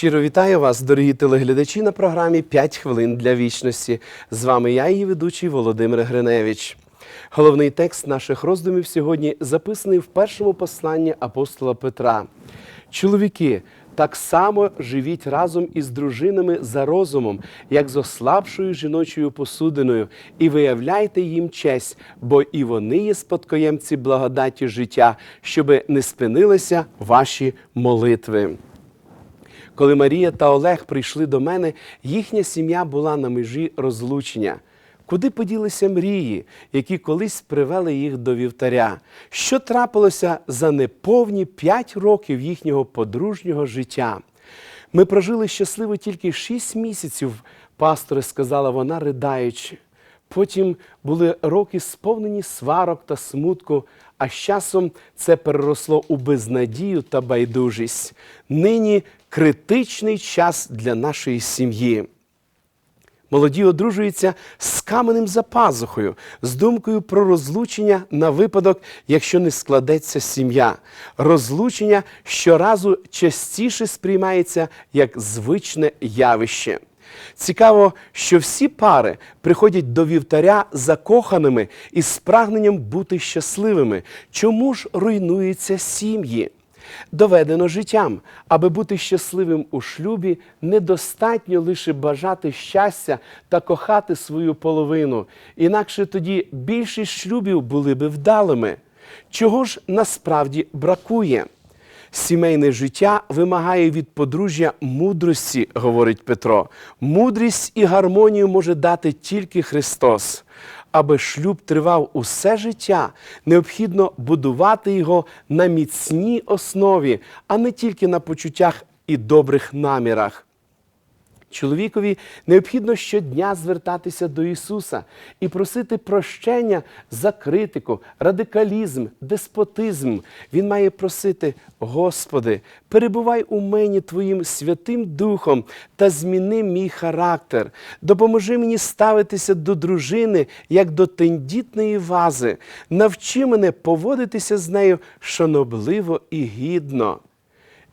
Щиро вітаю вас, дорогі телеглядачі, на програмі «5 хвилин для вічності. З вами я, її ведучий Володимир Гриневич. Головний текст наших роздумів сьогодні записаний в першому посланні апостола Петра. Чоловіки, так само живіть разом із дружинами за розумом, як з ослабшою жіночою посудиною, і виявляйте їм честь, бо і вони є спадкоємці благодаті життя, щоби не спинилися ваші молитви. Коли Марія та Олег прийшли до мене, їхня сім'я була на межі розлучення. Куди поділися мрії, які колись привели їх до вівтаря? Що трапилося за неповні п'ять років їхнього подружнього життя? Ми прожили щасливо тільки шість місяців, пасторе, сказала вона, riдаючи. Потім були роки сповнені сварок та смутку, а з часом це переросло у безнадію та байдужість. Нині критичний час для нашої сім'ї. Молоді одружуються з каменем за пазухою, з думкою про розлучення на випадок, якщо не складеться сім'я. Розлучення щоразу частіше сприймається як звичне явище. Цікаво, що всі пари приходять до вівтаря закоханими і з прагненням бути щасливими. Чому ж руйнуються сім'ї? Доведено життям, аби бути щасливим у шлюбі, недостатньо лише бажати щастя та кохати свою половину. Інакше тоді більшість шлюбів були би вдалими. Чого ж насправді бракує? Сімейне життя вимагає від подружжя мудрості, говорить Петро. Мудрість і гармонію може дати тільки Христос. Аби шлюб тривав усе життя, необхідно будувати його на міцній основі, а не тільки на почуттях і добрих намірах. Чоловікові необхідно щодня звертатися до Ісуса і просити прощення за критику, радикалізм, деспотизм. Він має просити, Господи, перебувай у мені Твоїм Святим Духом та зміни мій характер. Допоможи мені ставитися до дружини як до тендітної вази. Навчи мене поводитися з нею шанобливо і гідно.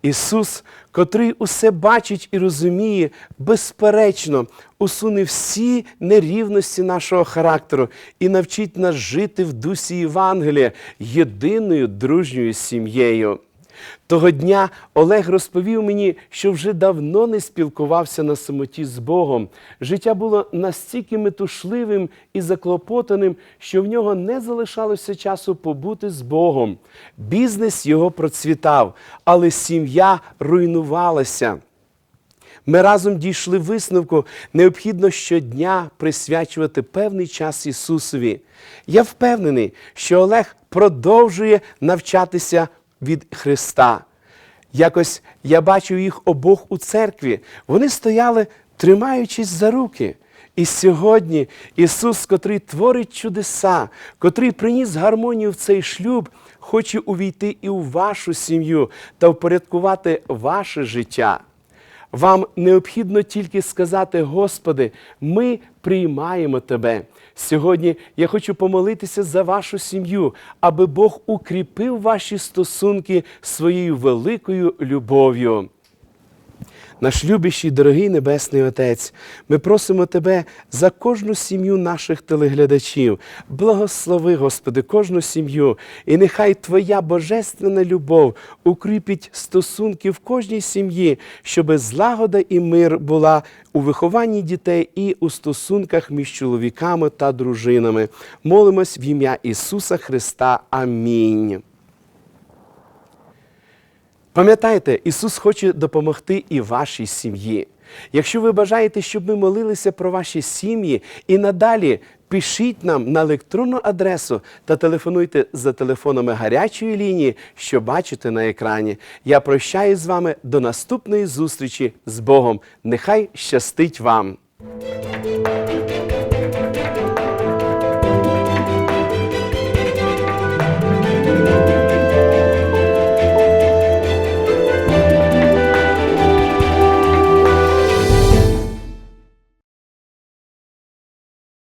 Ісус, котрий усе бачить і розуміє, безперечно, усуне всі нерівності нашого характеру і навчить нас жити в дусі Євангелія єдиною дружньою сім'єю. Того дня Олег розповів мені, що вже давно не спілкувався на самоті з Богом. Життя було настільки метушливим і заклопотаним, що в нього не залишалося часу побути з Богом. Бізнес його процвітав, але сім'я руйнувалася. Ми разом дійшли висновку, необхідно щодня присвячувати певний час Ісусові. Я впевнений, що Олег продовжує навчатися від Христа. Якось я бачив їх обох у церкві. Вони стояли, тримаючись за руки. І сьогодні Ісус, котрий творить чудеса, котрий приніс гармонію в цей шлюб, хоче увійти і в вашу сім'ю та впорядкувати ваше життя. Вам необхідно тільки сказати, Господи, ми приймаємо Тебе. Сьогодні я хочу помолитися за вашу сім'ю, аби Бог укріпив ваші стосунки своєю великою любов'ю. Наш любящий, дорогий Небесний Отець, ми просимо Тебе за кожну сім'ю наших телеглядачів. Благослови, Господи, кожну сім'ю, і нехай Твоя божественна любов укріпить стосунки в кожній сім'ї, щоби злагода і мир була у вихованні дітей і у стосунках між чоловіками та дружинами. Молимось в ім'я Ісуса Христа. Амінь. Пам'ятайте, Ісус хоче допомогти і вашій сім'ї. Якщо ви бажаєте, щоб ми молилися про ваші сім'ї і надалі пишіть нам на електронну адресу та телефонуйте за телефонами гарячої лінії, що бачите на екрані. Я прощаю з вами до наступної зустрічі з Богом. Нехай щастить вам!